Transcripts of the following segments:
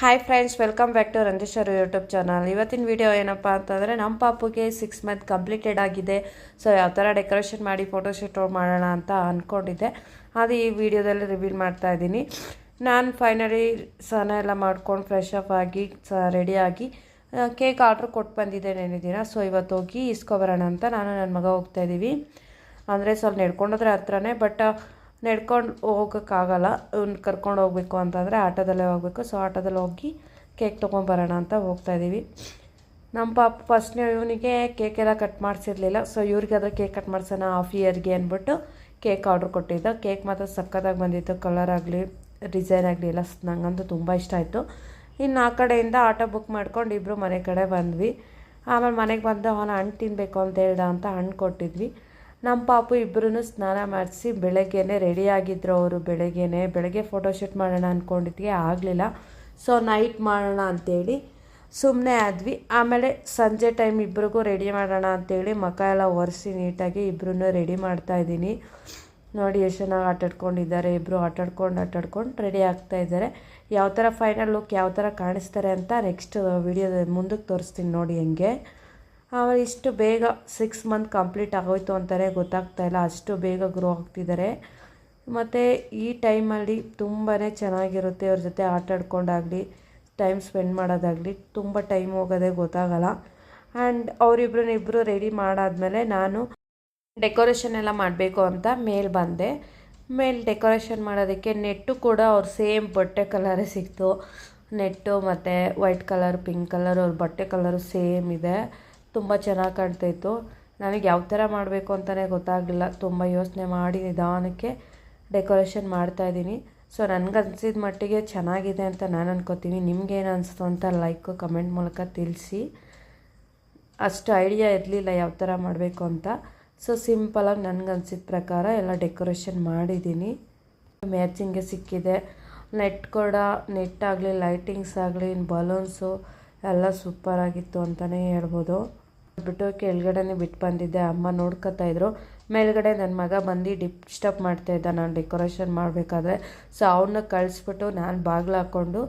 Hi friends welcome back to Ranjeshwara YouTube channel ಇವತ್ತಿನ video ಏನಪ್ಪ ಅಂತಂದರೆ ನಮ್ಮ ಪಾಪುಗೆ ಸಿಕ್ಸ್ ಮಂತ್ ಕಂಪ್ಲೀಟೆಡ್ ಆಗಿದೆ. ಸೊ ಯಾವ ಥರ ಡೆಕೋರೇಷನ್ ಮಾಡಿ ಫೋಟೋಶೂಟ್ ಮಾಡೋಣ ಅಂತ ಅಂದ್ಕೊಂಡಿದ್ದೆ ಅದು ಈ ವಿಡಿಯೋದಲ್ಲಿ ರಿವೀಲ್ ಮಾಡ್ತಾ ಇದ್ದೀನಿ. ನಾನು ಫೈನಲಿ ಸ್ನಾನ ಎಲ್ಲ ಮಾಡ್ಕೊಂಡು ಫ್ರೆಶ್ ಅಪ್ ಆಗಿ, ಸ ರೆಡಿಯಾಗಿ ಕೇಕ್ ಆರ್ಡ್ರ್ ಕೊಟ್ಟು ಬಂದಿದ್ದೆ ನೆನೆ ದಿನ ಸೊ ಇವತ್ತು ಹೋಗಿ ಇಸ್ಕೊಬರೋಣ ಅಂತ ನಾನು ನನ್ನ ಮಗ ಹೋಗ್ತಾಯಿದ್ದೀವಿ ಅಂದರೆ ಸ್ವಲ್ಪ ನಡ್ಕೊಂಡೋದ್ರೆ ಹತ್ರನೇ ಬಟ್ ನಡ್ಕೊಂಡು ಹೋಗೋಕ್ಕಾಗಲ್ಲ. ಇವ್ನ ಕರ್ಕೊಂಡು ಹೋಗ್ಬೇಕು ಅಂತಂದರೆ ಆಟೋದಲ್ಲೇ ಹೋಗಬೇಕು. ಸೊ ಆಟೋದಲ್ಲಿ ಹೋಗಿ ಕೇಕ್ ತೊಗೊಂಬರೋಣ ಅಂತ ಹೋಗ್ತಾ ಇದ್ದೀವಿ ನಮ್ಮ ಪಾಪ ಫಸ್ಟ್ನೇ ಇವನಿಗೆ ಕೇಕ್ ಎಲ್ಲ ಕಟ್ ಮಾಡಿಸಿರ್ಲಿಲ್ಲ. ಸೊ ಇವ್ರಿಗಾದ್ರೆ ಕೇಕ್ ಕಟ್ ಮಾಡಿಸೋಣ ಹಾಫ್ ಇಯರ್ಗೆ ಅಂದ್ಬಿಟ್ಟು ಕೇಕ್ ಆರ್ಡ್ರ್ ಕೊಟ್ಟಿದ್ದ. ಕೇಕ್ ಮಾತ್ರ ಸಕ್ಕತ್ತಾಗಿ ಬಂದಿತ್ತು. ಕಲರ್ ಆಗಲಿ ಡಿಸೈನ್ ಆಗಲಿ ಎಲ್ಲ ನಂಗಂತೂ ತುಂಬ ಇಷ್ಟ ಆಯಿತು. ಇನ್ನು ಆ ಕಡೆಯಿಂದ ಆಟೋ ಬುಕ್ ಮಾಡ್ಕೊಂಡು ಇಬ್ಬರು ಮನೆ ಕಡೆ ಬಂದ್ವಿ. ಆಮೇಲೆ ಮನೆಗೆ ಬಂದು ಅವನ ಹಣ್ಣು ತಿನ್ನಬೇಕು ಅಂತ ಹೇಳ್ದ ಅಂತ ಹಣ್ಣು ಕೊಟ್ಟಿದ್ವಿ. ನಮ್ಮ ಪಾಪು ಇಬ್ಬರೂ ಸ್ನಾನ ಮಾಡಿಸಿ ಬೆಳಗ್ಗೆನೆ ರೆಡಿ ಆಗಿದ್ರು ಅವರು, ಬೆಳಗ್ಗೆನೇ. ಬೆಳಗ್ಗೆ ಫೋಟೋಶೂಟ್ ಮಾಡೋಣ ಅಂದ್ಕೊಂಡಿದ್ವಿ ಆಗಲಿಲ್ಲ. ಸೊ ನೈಟ್ ಮಾಡೋಣ ಅಂಥೇಳಿ ಸುಮ್ಮನೆ ಆದ್ವಿ. ಆಮೇಲೆ ಸಂಜೆ ಟೈಮ್ ಇಬ್ಬರಿಗೂ ರೆಡಿ ಮಾಡೋಣ ಅಂತೇಳಿ ಮಕ ಎಲ್ಲ ಒರೆಸಿ ನೀಟಾಗಿ ಇಬ್ಬರೂ ರೆಡಿ ಮಾಡ್ತಾ ಇದ್ದೀನಿ. ನೋಡಿ ಎಷ್ಟು ಚೆನ್ನಾಗಿ ಆಟಾಡ್ಕೊಂಡಿದ್ದಾರೆ ಇಬ್ಬರು ಆಟಾಡ್ಕೊಂಡು ಆಟಾಡ್ಕೊಂಡು ರೆಡಿ ಆಗ್ತಾ ಇದ್ದಾರೆ. ಯಾವ ಥರ ಫೈನಲ್ ಲುಕ್ ಯಾವ ಥರ ಕಾಣಿಸ್ತಾರೆ ಅಂತ ನೆಕ್ಸ್ಟ್ ವಿಡಿಯೋ ಮುಂದಕ್ಕೆ ತೋರಿಸ್ತೀನಿ ನೋಡಿ ಹೆಂಗೆ. ಇಷ್ಟು ಬೇಗ ಸಿಕ್ಸ್ ಮಂತ್ ಕಂಪ್ಲೀಟ್ ಆಗೋಯ್ತು ಅಂತಾರೆ, ಗೊತ್ತಾಗ್ತಾ ಇಲ್ಲ. ಅಷ್ಟು ಬೇಗ ಗ್ರೋ ಆಗ್ತಿದ್ದಾರೆ. ಮತ್ತು ಈ ಟೈಮಲ್ಲಿ ತುಂಬಾ ಚೆನ್ನಾಗಿರುತ್ತೆ ಅವ್ರ ಜೊತೆ ಆಟ ಆಡ್ಕೊಂಡಾಗಲಿ ಟೈಮ್ ಸ್ಪೆಂಡ್ ಮಾಡೋದಾಗಲಿ. ತುಂಬ ಟೈಮ್ ಹೋಗೋದೇ ಗೊತ್ತಾಗಲ್ಲ. ಆ್ಯಂಡ್ ಅವರಿಬ್ರು ಇಬ್ಬರು ರೆಡಿ ಮಾಡಾದಮೇಲೆ ನಾನು ಡೆಕೋರೇಷನ್ ಎಲ್ಲ ಮಾಡಬೇಕು ಅಂತ ಮೇಲ್ ಬಂದೆ. ಮೇಲ್ ಡೆಕೋರೇಷನ್ ಮಾಡೋದಕ್ಕೆ ನೆಟ್ಟು ಕೂಡ ಅವ್ರು ಸೇಮ್ ಬಟ್ಟೆ ಕಲರೇ ಸಿಕ್ತು. ನೆಟ್ಟು ಮತ್ತು ವೈಟ್ ಕಲರ್ ಪಿಂಕ್ ಕಲರ್ ಅವ್ರ ಬಟ್ಟೆ ಕಲರು ಸೇಮ್ ಇದೆ. ತುಂಬ ಚೆನ್ನಾಗಿ ಕಾಣ್ತಾಯಿತ್ತು ನನಗೆ ಯಾವ ಥರ ಮಾಡಬೇಕು ಅಂತಲೇ ಗೊತ್ತಾಗಲಿಲ್ಲ. ತುಂಬ ಯೋಚನೆ ಮಾಡಿ ನಿಧಾನಕ್ಕೆ ಡೆಕೋರೇಷನ್ ಮಾಡ್ತಾಯಿದ್ದೀನಿ ಸೊ ನನಗನ್ಸಿದ ಮಟ್ಟಿಗೆ ಚೆನ್ನಾಗಿದೆ ಅಂತ ನಾನು ಅನ್ಕೋತೀನಿ. ನಿಮ್ಗೇನು ಅನಿಸ್ತು ಅಂತ ಲೈಕು ಕಮೆಂಟ್ ಮೂಲಕ ತಿಳಿಸಿ. ಅಷ್ಟು ಐಡಿಯಾ ಇರಲಿಲ್ಲ ಯಾವ ಥರ ಮಾಡಬೇಕು ಅಂತ. ಸೊ ಸಿಂಪಲಾಗಿ ನನಗನ್ಸಿದ ಪ್ರಕಾರ ಎಲ್ಲ ಡೆಕೋರೇಷನ್ ಮಾಡಿದ್ದೀನಿ. ಮ್ಯಾಚಿಂಗ್ಗೆ ಸಿಕ್ಕಿದೆ. ನೆಟ್ ಕೂಡ ನೆಟ್ ಆಗಲಿ ಲೈಟಿಂಗ್ಸ್ ಆಗಲಿ ಬಲೂನ್ಸು ಎಲ್ಲ ಸೂಪರಾಗಿತ್ತು ಅಂತಲೇ ಹೇಳ್ಬೋದು. ಬಿಟ್ಟು ಕೆಳಗಡೆನೇ ಬಿಟ್ಟು ಬಂದಿದ್ದೆ. ಅಮ್ಮ ನೋಡ್ಕೊತಾ ಇದ್ರು. ಮೇಲ್ಗಡೆ ನನ್ನ ಮಗ ಬಂದು ಡಿಸ್ಟರ್ಬ್ ಮಾಡ್ತಾ ಇದ್ದ. ನಾನು ಡೆಕೋರೇಷನ್ ಮಾಡಬೇಕಾದ್ರೆ ಸೊ ಅವನ್ನ ಕಳಿಸ್ಬಿಟ್ಟು ನಾನು ಬಾಗಿಲು ಹಾಕ್ಕೊಂಡು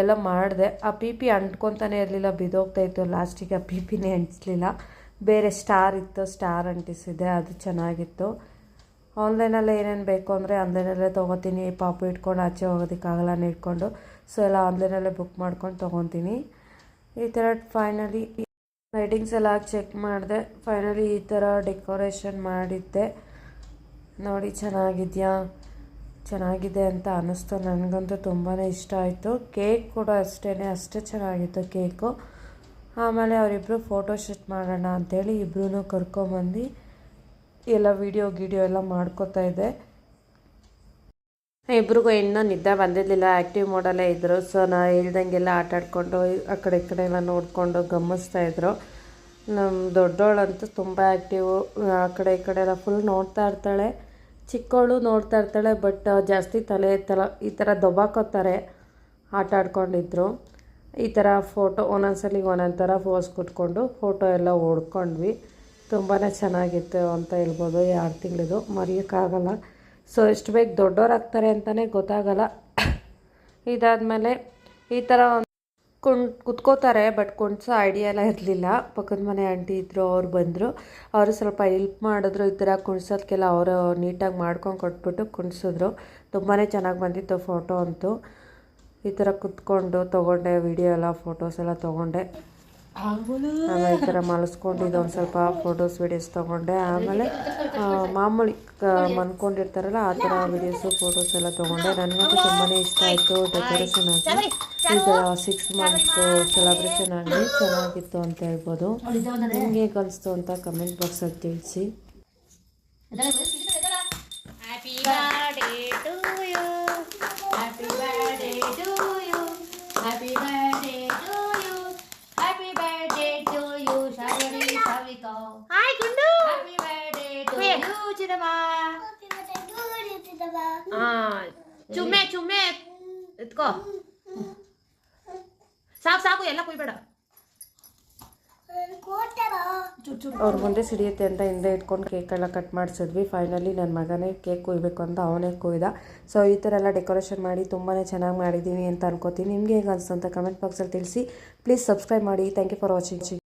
ಎಲ್ಲ ಮಾಡಿದೆ. ಆ ಪಿ ಪಿ ಅಂಟ್ಕೊತಾನೆ ಇರಲಿಲ್ಲ. ಬಿದ್ದೋಗ್ತಾ ಇತ್ತು. ಲಾಸ್ಟಿಗೆ ಆ ಪಿ ಪಿನೇ ಅಂಟಿಸ್ಲಿಲ್ಲ. ಬೇರೆ ಸ್ಟಾರ್ ಇತ್ತು. ಸ್ಟಾರ್ ಅಂಟಿಸಿದೆ ಅದು ಚೆನ್ನಾಗಿತ್ತು. ಆನ್ಲೈನಲ್ಲಿ ಏನೇನು ಬೇಕು ಅಂದರೆ ಆನ್ಲೈನಲ್ಲೇ ತೊಗೋತೀನಿ. ಪಾಪು ಇಟ್ಕೊಂಡು ಆಚೆ ಹೋಗೋದಕ್ಕಾಗಲ್ಲ ಇಟ್ಕೊಂಡು. ಸೊ ಎಲ್ಲ ಆನ್ಲೈನಲ್ಲೇ ಬುಕ್ ಮಾಡ್ಕೊಂಡು ತೊಗೊತೀನಿ. ಈ ಥರ ಫೈನಲಿ ಲೈಟಿಂಗ್ಸ್ ಎಲ್ಲ ಚೆಕ್ ಮಾಡಿದೆ. ಫೈನಲಿ ಈ ಥರ ಡೆಕೋರೇಷನ್ ಮಾಡಿದ್ದೆ. ನೋಡಿ, ಚೆನ್ನಾಗಿದೆಯಾ? ಚೆನ್ನಾಗಿದೆ ಅಂತ ಅನ್ನಿಸ್ತು. ನನಗಂತೂ ತುಂಬಾ ಇಷ್ಟ ಆಯಿತು. ಕೇಕ್ ಕೂಡ ಅಷ್ಟೇ ಅಷ್ಟೇ ಚೆನ್ನಾಗಿತ್ತು ಕೇಕು. ಆಮೇಲೆ ಅವರಿಬ್ಬರು ಫೋಟೋ ಶೂಟ್ ಮಾಡೋಣ ಅಂಥೇಳಿ ಇಬ್ಬರೂ ಕರ್ಕೊಂಬಂದು ಎಲ್ಲ ವೀಡಿಯೋ, ಗೀಡಿಯೋ ಎಲ್ಲ ಮಾಡ್ಕೋತಾ ಇದ್ದೆ. ಇಬ್ರಿಗೂ ಇನ್ನೂ ನಿದ್ದೆ ಬಂದಿರಲಿಲ್ಲ. ಆ್ಯಕ್ಟಿವ್ ಮೋಡಲ್ಲೇ ಇದ್ದರು ಸೊ ನಾ ಹೇಳ್ದಂಗೆಲ್ಲ ಆಟ ಆಡ್ಕೊಂಡು ಆ ಕಡೆ ಈ ಕಡೆ ಎಲ್ಲ ನೋಡಿಕೊಂಡು ಗಮನಿಸ್ತಾ ಇದ್ದರು ನಮ್ಮ ದೊಡ್ಡವಳಂತೂ ತುಂಬ ಆ್ಯಕ್ಟಿವು ಆ ಕಡೆ ಈ ಕಡೆ ಎಲ್ಲ ಫುಲ್ ನೋಡ್ತಾ ಇರ್ತಾಳೆ. ಚಿಕ್ಕವಳು ನೋಡ್ತಾ ಇರ್ತಾಳೆ ಬಟ್ ಜಾಸ್ತಿ ತಲೆ ತಲ ಈ ಥರ ದೊಬ್ಬಾಕೋತಾರೆ. ಆಟ ಆಡ್ಕೊಂಡಿದ್ರು. ಈ ಥರ ಫೋಟೋ ಒಂದೊಂದ್ಸಲಿಗೆ ಒಂದೊಂದು ಥರ ಫೋಸ್ ಕೊಟ್ಕೊಂಡು ಫೋಟೋ ಎಲ್ಲ ಓಡ್ಕೊಂಡ್ವಿ ತುಂಬಾ ಚೆನ್ನಾಗಿತ್ತು ಅಂತ ಹೇಳ್ಬೋದು ಎರಡು ತಿಂಗಳಿದು. ಮರೆಯೋಕ್ಕಾಗಲ್ಲ. ಸೊ ಎಷ್ಟು ಬೇಗ ದೊಡ್ಡವರಾಗ್ತಾರೆ ಅಂತಲೇ ಗೊತ್ತಾಗಲ್ಲ. ಇದಾದಮೇಲೆ ಈ ಥರ ಕುಣ್, ಕುತ್ಕೋತಾರೆ ಬಟ್ ಕುಣ್ಸೋ ಐಡಿಯಾ ಎಲ್ಲ ಇರಲಿಲ್ಲ. ಪಕ್ಕದ ಮನೆ ಆಂಟಿ ಇದ್ದರು ಅವ್ರು ಬಂದರು. ಅವರು ಸ್ವಲ್ಪ ಹೆಲ್ಪ್ ಮಾಡಿದ್ರು ಈ ಥರ ಕುಣ್ಸೋದಕ್ಕೆಲ್ಲ ಅವರು ನೀಟಾಗಿ ಮಾಡ್ಕೊಂಡು ಕೊಟ್ಬಿಟ್ಟು ಕುಣಿಸಿದ್ರು. ತುಂಬಾ ಚೆನ್ನಾಗಿ ಬಂದಿತ್ತು ಫೋಟೋ ಅಂತೂ. ಈ ಥರ ಕುತ್ಕೊಂಡು ತೊಗೊಂಡೆ ವಿಡಿಯೋ ಎಲ್ಲ ಫೋಟೋಸ್ ಎಲ್ಲ ತೊಗೊಂಡೆ. ಆಮೇಲೆ ಈ ಥರ ಮಲಸ್ಕೊಂಡು ಇದೊಂದು ಸ್ವಲ್ಪ ಫೋಟೋಸ್ ವಿಡಿಯೋಸ್ ತೊಗೊಂಡೆ. ಆಮೇಲೆ ಮಾಮೂಲಿ ಮನ್ಕೊಂಡಿರ್ತಾರಲ್ಲ ಆ ಥರ ವೀಡಿಯೋಸು ಫೋಟೋಸ್ ಎಲ್ಲ ತೊಗೊಂಡೆ. ನನಗಂತೂ ತುಂಬಾ ಇಷ್ಟ ಆಯಿತು ಡೆಕೋರೇಷನ್ ಆಗಿ. ಈಗ ಸಿಕ್ಸ್ ಮಂತ್ ಸೆಲೆಬ್ರೇಷನ್ ಆಗಿ ಚೆನ್ನಾಗಿತ್ತು ಅಂತ ಹೇಳ್ಬೋದು. ನಿಮಗೆ ಕಲಿಸ್ತು ಅಂತ ಕಮೆಂಟ್ ಬಾಕ್ಸಲ್ಲಿ ತಿಳಿಸಿ. Hi, Gundu. Happy birthday to you, Chidama. ಆ ಚುಮ್ಮೆ ಚುಮ್ಮೆ. ಎತ್ಕೋ. ಸಾಕು ಸಾಕು ಎಲ್ಲ ಕುಯ್ಬೇಡ. ಅವ್ರ ಮುಂದೆ ಸಿಡಿಯುತ್ತೆ ಅಂತ ಹಿಂದೆ ಇಟ್ಕೊಂಡು ಕೇಕೆಲ್ಲ ಕಟ್ ಮಾಡಿಸಿದ್ವಿ. ಫೈನಲಿ ನನ್ನ ಮಗನೇ ಕೇಕ್ ಕುಯ್ಬೇಕು ಅಂತ ಅವನೇ ಕುಯ್ದ. ಸೊ ಈ ಥರ ಎಲ್ಲ ಡೆಕೋರೇಷನ್ ಮಾಡಿ ತುಂಬಾ ಚೆನ್ನಾಗಿ ಮಾಡಿದ್ದೀವಿ ಅಂತ ಅನ್ಕೋತೀನಿ. ನಿಮಗೆ ಹೇಗೆ ಅನಿಸ್ತು ಅಂತ ಕಮೆಂಟ್ ಬಾಕ್ಸಲ್ಲಿ ತಿಳಿಸಿ. ಪ್ಲೀಸ್ ಸಬ್ಸ್ಕ್ರೈಬ್ ಮಾಡಿ. Thank you for watching